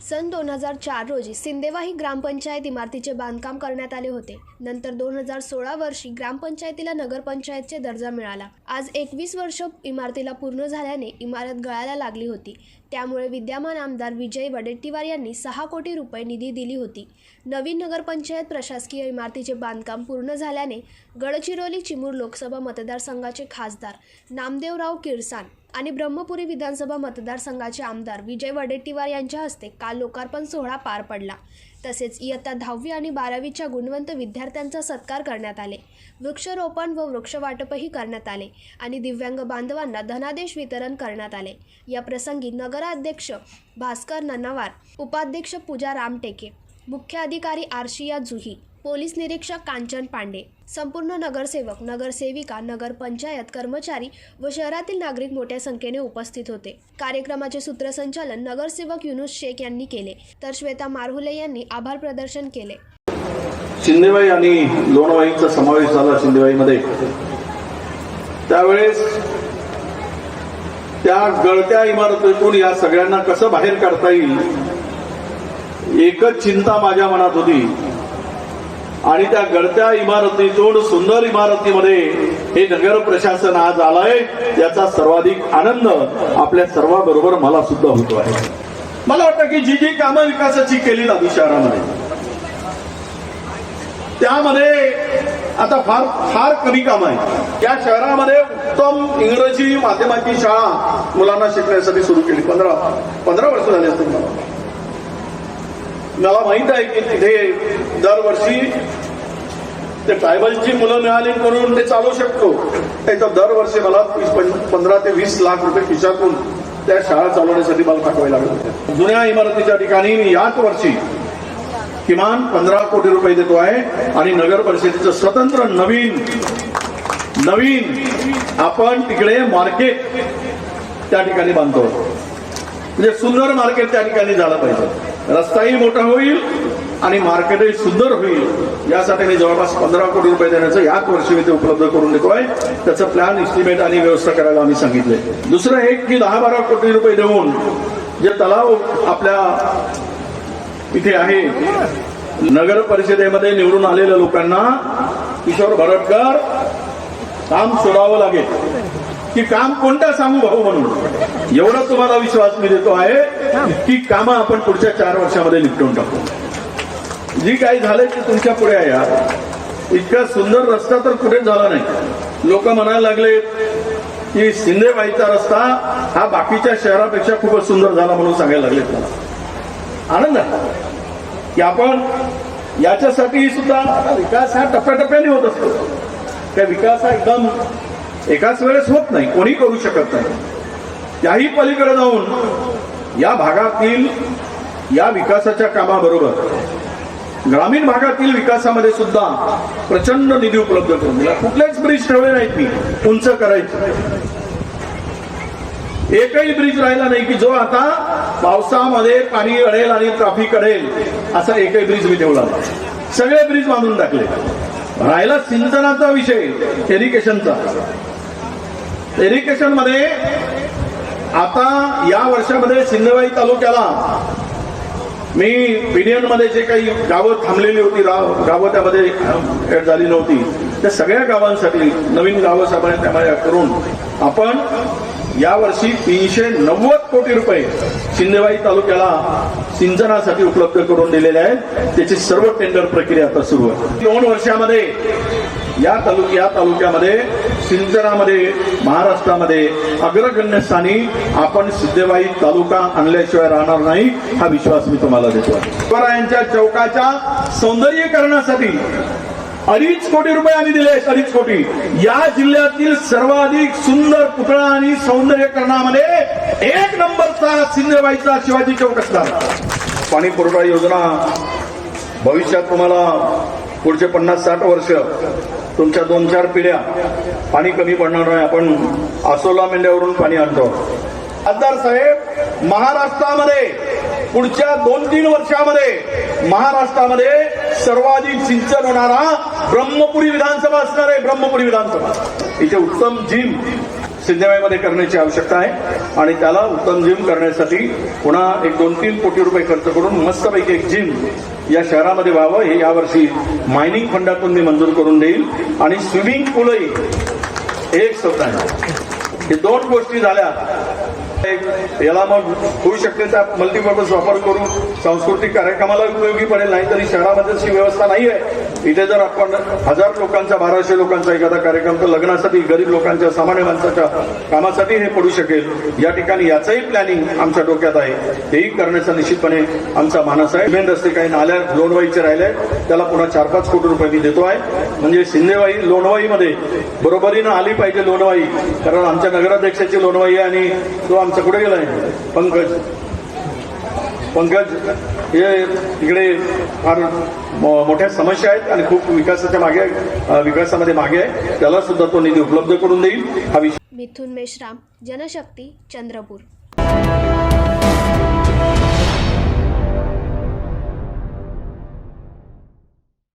सन दोन हजार चार रोजी सिंदेवा ही ग्रामपंचायत इमारतीचे बांधकाम करण्यात आले होते. नंतर दोन हजार सोळा वर्षी ग्रामपंचायतीला नगरपंचायतचे दर्जा मिळाला. आज एकवीस वर्ष इमारतीला पूर्ण झाल्याने इमारत गळायला लागली होती. त्यामुळे विद्यमान आमदार विजय वडेट्टीवार यांनी सहा कोटी रुपये निधी दिली होती. नवीन नगरपंचायत प्रशासकीय इमारतीचे बांधकाम पूर्ण झाल्याने गडचिरोली चिमूर लोकसभा मतदारसंघाचे खासदार नामदेवराव किरसाण आणि ब्रह्मपुरी विधानसभा मतदारसंघाचे आमदार विजय वडेट्टीवार यांच्या हस्ते काल लोकार्पण सोहळा पार पडला. तसेच इयत्ता दहावी आणि बारावीच्या गुणवंत विद्यार्थ्यांचा सत्कार करण्यात आले. वृक्षरोपण व वृक्षवाटपही करण्यात आले आणि दिव्यांग बांधवांना धनादेश वितरण करण्यात आले. या प्रसंगी नगराध्यक्ष भास्कर नन्नावार उपाध्यक्ष पूजा रामटेके मुख्य अधिकारी आरशिया जुही पोलीस निरीक्षक कांचन पांडे संपूर्ण नगरसेवक नगरसेविका नगरपंचायत कर्मचारी व शहरातील नागरिक मोठ्या संख्येने उपस्थित होते. कार्यक्रमाचे सूत्रसंचालन नगरसेवक युनुस शेख यांनी केले. तर श्वेता मारहुले यांनी आभार प्रदर्शन केले. शिंदेबाई आणि लोणवाईंचा समावेश झाला शिंदेबाईमध्ये. त्यावेळेस त्या गळत्या इमारतीतून या सगळ्यांना कसं बाहेर काढता येईल एकच चिंता माझ्या मनात होती. आणि त्या गळत्या इमारतीतून सुंदर इमारतीमध्ये हे नगर प्रशासन आज आलंय. याचा सर्वाधिक आनंद आपल्या सर्वांबरोबर मला सुद्धा होतो आहे. मला वाटतं की जी जी कामं विकासाची केली लागू शहरामध्ये त्यामध्ये आता फार फार कमी काम आहे या शहरामध्ये उत्तम इंग्रजी माध्यमाची शाळा मुलांना शिकण्यासाठी सुरू केली. पंधरा पंधरा वर्ष झाली असतील मला. मला माहीत आहे की तिथे दरवर्षी ते ट्रायबलची मुलं मिळाली म्हणून ते चालू शकतो. त्याचं दरवर्षी मला पंधरा ते वीस लाख रुपये खिशातून त्या शाळा चालवण्यासाठी मला पाठवायला लागले होते. जुन्या इमारतीच्या ठिकाणी मी याच वर्षी किमान पंधरा कोटी रुपये देतो आहे आणि नगर परिषदेचं स्वतंत्र नवीन नवीन आपण तिकडे मार्केट त्या ठिकाणी बांधतो. म्हणजे सुंदर मार्केट त्या ठिकाणी झालं पाहिजे. रस्ताही मोठा होईल आणि मार्केटही सुंदर होईल. यासाठी मी जवळपास पंधरा कोटी रुपये देण्याचं याच वर्षी मी ते उपलब्ध करून देतोय. त्याचं प्लॅन इस्टिमेट आणि व्यवस्था करायला आम्ही सांगितले. दुसरं एक की दहा बारा कोटी रुपये देऊन जे तलाव आपल्या इथे आहे नगर परिषदेमध्ये निवडून आलेल्या लोकांना किशोर भरटकर काम सोडावं लागेल. की काम कोणतं सांगू भाऊ म्हणून? एवढा तुम्हाला विश्वास मी देतो आहे. की कामं आपण पुढच्या चार वर्षामध्ये निपटून टाकू. जी काही झालंय ते तुमच्यापुढे आहे इतका सुंदर रस्ता तर कुठेच झाला नाही. लोक म्हणायला लागले की शिंदेबाईचा रस्ता हा बाकीच्या शहरापेक्षा खूपच सुंदर झाला म्हणून सांगायला लागलेत मला आनंद की आपण याच्यासाठी सुद्धा विकास हा टप्प्याटप्प्याने होत असतो. त्या विकास हा एकदम एकाच वेळेस होत नाही. कोणी करू शकत नाही. त्याही पलीकडे जाऊन या भागातील या विकासाच्या कामाबरोबर ग्रामीण भागातील विकासामध्ये सुद्धा प्रचंड निधी उपलब्ध करून दिला. कुठलेच ब्रिज ठेवले नाहीत मी. उंच करायचे. एकही ब्रिज राहिला नाही की जो आता पावसामध्ये पाणी अडेल आणि ट्रॅफिक अडेल असा एकही ब्रिज मी ठेवला सगळे ब्रिज बांधून टाकले. राहिला सिंचनाचा विषय इरिगेशनचा इरिगेशनमध्ये आता या वर्षामध्ये सिंधवाई तालुक्याला मी विनियनमध्ये जे काही गावं थांबलेली होती राव गावं त्यामध्ये ऍड झाली नव्हती त्या सगळ्या गावांसाठी नवीन गावं सामान्य त्यामध्ये करून आपण यावर्षी तीनशे नव्वद कोटी रुपये शिंदेवाई तालुक्याला सिंचनासाठी उपलब्ध करून दिलेले आहेत. त्याची सर्व टेंडर प्रक्रिया आता सुरू आहे. दोन वर्षामध्ये या तालुक या तालुक्यामध्ये सिंचनामध्ये महाराष्ट्रामध्ये अग्रगण्य स्थानी आपण सिद्धेबाई तालुका आणल्याशिवाय राहणार नाही हा विश्वास मी तुम्हाला देतो. शिवरायांच्या चौकाच्या सौंदर्यीकरणासाठी अडीच कोटी रुपये आम्ही दिले अडीच कोटी. या जिल्ह्यातील सर्वाधिक सुंदर पुतळा आणि सौंदर्यकरणामध्ये एक नंबरचा सिंधेबाईचा शिवाजी चौक असणार. पाणी पुरवठा योजना भविष्यात तुम्हाला पुढचे पन्नास साठ वर्ष तुमच्या दोन चार पिढ्या पाणी कमी पडणार नाही आपण आसोला मेंढ्यावरून पाणी आणतो. खासदार साहेब महाराष्ट्रामध्ये पुढच्या दोन तीन वर्षामध्ये महाराष्ट्रामध्ये सर्वाधिक सिंचन होणारा ब्रह्मपुरी विधानसभा असणार आहे. ब्रह्मपुरी विधानसभा. इथे उत्तम जिम सिद्धेवाईमध्ये करण्याची आवश्यकता आहे आणि त्याला उत्तम जिम करण्यासाठी पुन्हा एक दोन तीन कोटी रुपये खर्च करून मस्तपैकी एक जिम या शहरामध्ये व्हावं हे यावर्षी मायनिंग फंडातून मी मंजूर करून देईल आणि स्विमिंग पूलही एक शब्द आहे. हे दोन गोष्टी झाल्या. एक याला मग होऊ शकते त्या मल्टीपर्पज वापर करून सांस्कृतिक कार्यक्रमाला उपयोगी पडेल नाही तरी शहरामध्ये अशी व्यवस्था नाही आहे इथे जर आपण हजार लोकांचा बाराशे लोकांचा एखादा कार्यक्रम तर लग्नासाठी गरीब लोकांच्या सामान्य माणसाच्या कामासाठी हे पडू शकेल. या ठिकाणी याचंही प्लॅनिंग आमच्या डोक्यात आहे. हेही करण्याचा निश्चितपणे आमचा मानस आहे. मेन रस्ते काही नाल्या लोणवाईचे राहिले त्याला पुन्हा चार पाच कोटी रुपये मी देतो आहे. म्हणजे शिंदेवाई लोणवाईमध्ये बरोबरीनं आली पाहिजे लोणवाई. कारण आमच्या नगराध्यक्षाची लोणवाई आहे आणि तो आमचा कुठे गेलाय? पंकज. पंकज हे इकडे फार मो- मोठ्या समस्या आहेत आणि खूप विकासाच्या मागे विकासामध्ये मागे आहे. त्याला सुद्धा तो निधी उपलब्ध करून देईल. हा विषय मिथुन मेश्राम जनशक्ती चंद्रपूर.